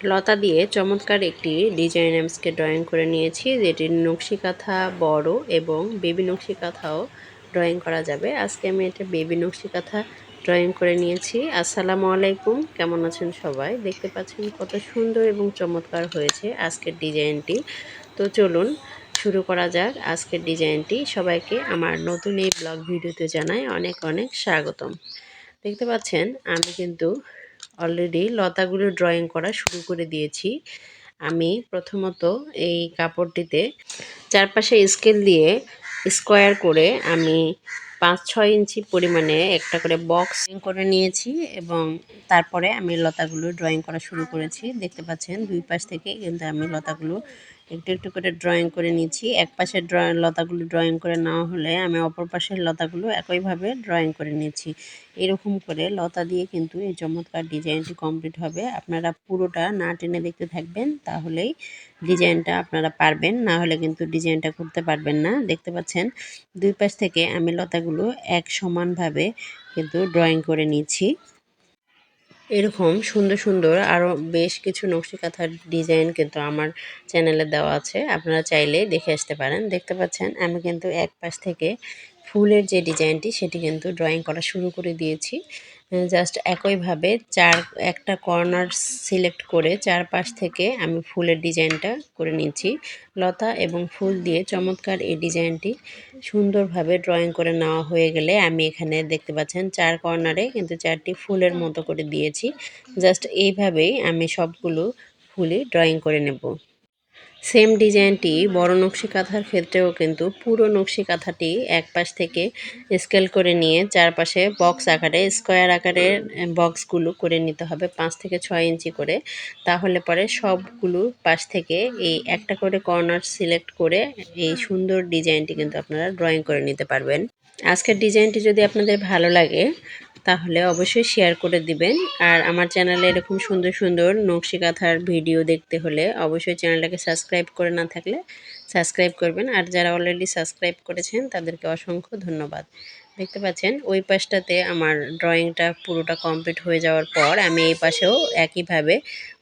লতা দিয়ে চমৎকার একটি ডিজাইন এমসকে ড্রয়িং করে নিয়েছি যেটির নকশি কাঁথা বড় এবং বেবি নকশি কাঁথাও ড্রয়িং করা যাবে। আজকে আমি এটা বেবি নকশি কাঁথা ড্রয়িং করে নিয়েছি। আসসালামু আলাইকুম, কেমন আছেন সবাই? দেখতে পাচ্ছেন কত সুন্দর এবং চমৎকার হয়েছে আজকের ডিজাইনটি। তো চলুন শুরু করা যাক আজকের ডিজাইনটি। সবাইকে আমার নতুন এই ব্লগ ভিডিওতে জানাই অনেক অনেক স্বাগতম। দেখতে পাচ্ছেন, আমি কিন্তু অলরেডি লতাগুলো ড্রয়িং করা শুরু করে দিয়েছি। আমি প্রথমত এই কাপড়টিতে চারপাশে স্কেল দিয়ে স্কোয়ার করে আমি পাঁচ ছয় ইঞ্চি পরিমাণে একটা করে বক্স করে নিয়েছি এবং তারপরে আমি লতাগুলো ড্রয়িং করা শুরু করেছি। দেখতে পাচ্ছেন দুই পাশ থেকে কিন্তু আমি লতাগুলো একটু একটু করে ড্রয়িং করে নিচ্ছি। এক পাশের ড্রয়িং লতাগুলো ড্রয়িং করে নেওয়া হলে আমি অপর পাশের লতাগুলো একইভাবে ড্রয়িং করে নিচ্ছি। এরকম করে লতা দিয়ে কিন্তু এই চমৎকার ডিজাইনটি কমপ্লিট হবে। আপনারা পুরোটা না টেনে দেখতে থাকবেন, তাহলেই ডিজাইনটা আপনারা পারবেন। না হলে কিন্তু ডিজাইনটা করতে পারবেন না। দেখতে পাচ্ছেন, দুই পাশ থেকে আমি লতাগুলো এক সমানভাবে কিন্তু ড্রয়িং করে নিচ্ছি। এরকম সুন্দর সুন্দর আরও বেশ কিছু নকশি কাঁথার ডিজাইন কিন্তু আমার চ্যানেলে দেওয়া আছে। আপনারা চাইলে দেখে আসতে পারেন। দেখতে পাচ্ছেন, আমি কিন্তু এক পাশ থেকে ফুলের যে ডিজাইনটি, সেটি কিন্তু ড্রয়িং করা শুরু করে দিয়েছি। জাস্ট একইভাবে চার, একটা কর্নার সিলেক্ট করে চারপাশ থেকে আমি ফুলের ডিজাইনটা করে নিচ্ছি। লতা এবং ফুল দিয়ে চমৎকার এই ডিজাইনটি সুন্দরভাবে ড্রয়িং করে নেওয়া হয়ে গেলে আমি এখানে দেখতে পাচ্ছেন চার কর্নারে কিন্তু চারটি ফুলের মতো করে দিয়েছি। জাস্ট এইভাবেই আমি সবগুলো ফুলই ড্রয়িং করে নেব। সেম ডিজাইনটি বড় নকশি কাঁথার ক্ষেত্রেও কিন্তু পুরো নকশি কাঁথাটি এক পাশ থেকে স্কেল করে নিয়ে চারপাশে বক্স আকারে, স্কোয়ার আকারের বক্সগুলো করে নিতে হবে পাঁচ থেকে ছয় ইঞ্চি করে। তাহলে পরে সবগুলো পাশ থেকে এই একটা করে কর্নার সিলেক্ট করে এই সুন্দর ডিজাইনটি কিন্তু আপনারা ড্রয়িং করে নিতে পারবেন। আজকের ডিজাইনটি যদি আপনাদের ভালো লাগে তাহলে অবশ্যই শেয়ার করে দিবেন। আর আমার চ্যানেলে এরকম সুন্দর সুন্দর নকশি কাঁথার ভিডিও দেখতে হলে অবশ্যই চ্যানেলটাকে সাবস্ক্রাইব করে না থাকলে সাবস্ক্রাইব করবেন। আর যারা অলরেডি সাবস্ক্রাইব করেছেন, তাদেরকে অসংখ্য ধন্যবাদ। দেখতে পাচ্ছেন, ওই পাশটাতে আমার ড্রয়িংটা পুরোটা কমপ্লিট হয়ে যাওয়ার পর আমি এই পাশেও একইভাবে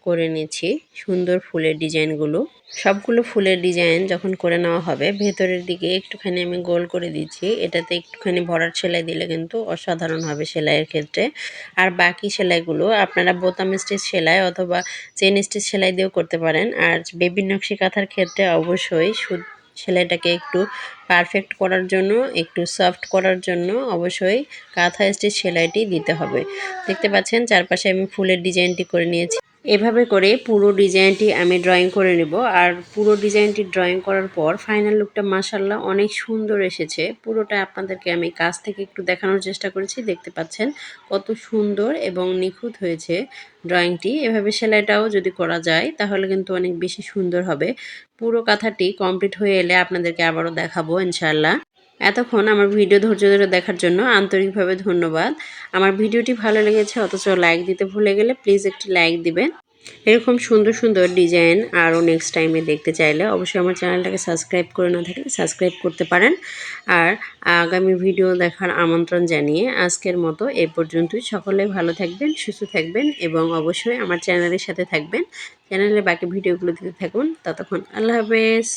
করে নিচ্ছি সুন্দর ফুলের ডিজাইনগুলো। সবগুলো ফুলের ডিজাইন যখন করে নেওয়া হবে, ভেতরের দিকে একটুখানি আমি গোল করে দিচ্ছি। এটাতে একটুখানি ভরার সেলাই দিলে কিন্তু অসাধারণ হবে সেলাইয়ের ক্ষেত্রে। আর বাকি সেলাইগুলো আপনারা বোতাম স্টিচ সেলাই অথবা চেন স্টিচ সেলাই দিয়েও করতে পারেন। আর বেবি নকশি কাঁথার ক্ষেত্রে অবশ্যই সেলাইটাকে একটু পারফেক্ট করার জন্য, একটু সফট করার জন্য অবশ্যই কাঁথা স্টিচ সেলাইটি দিতে হবে। দেখতে পাচ্ছেন, চারপাশে আমি ফুলের ডিজাইনটি করে নিয়েছি। এভাবে করে পুরো ডিজাইনটি আমি ড্রয়িং করে নেব। আর পুরো ডিজাইনটি ড্রয়িং করার পর ফাইনাল লুকটা মাসাল্লাহ অনেক সুন্দর এসেছে। পুরোটা আপনাদেরকে আমি কাছ থেকে একটু দেখানোর চেষ্টা করেছি। দেখতে পাচ্ছেন কত সুন্দর এবং নিখুঁত হয়েছে ড্রয়িংটি এভাবে সেলাইটাও যদি করা যায়, তাহলে কিন্তু অনেক বেশি সুন্দর হবে। পুরো কাঁথাটি কমপ্লিট হয়ে এলে আপনাদেরকে আবারও দেখাবো ইনশাল্লাহ এতক্ষণ আমার ভিডিও ধৈর্য ধরে দেখার জন্য আন্তরিকভাবে ধন্যবাদ। আমার ভিডিওটি ভালো লেগেছে, অথচ লাইক দিতে ভুলে গেলে প্লিজ একটি লাইক দিবেন। এরকম সুন্দর সুন্দর ডিজাইন আরও নেক্সট টাইমে দেখতে চাইলে অবশ্যই আমার চ্যানেলটাকে সাবস্ক্রাইব করে না থাকলে সাবস্ক্রাইব করতে পারেন। আর আগামী ভিডিও দেখার আমন্ত্রণ জানিয়ে আজকের মতো এ পর্যন্তই। সকলে ভালো থাকবেন, সুস্থ থাকবেন এবং অবশ্যই আমার চ্যানেলের সাথে থাকবেন। চ্যানেলে বাকি ভিডিওগুলো দিতে থাকুন। ততক্ষণ আল্লাহ হাফেজ।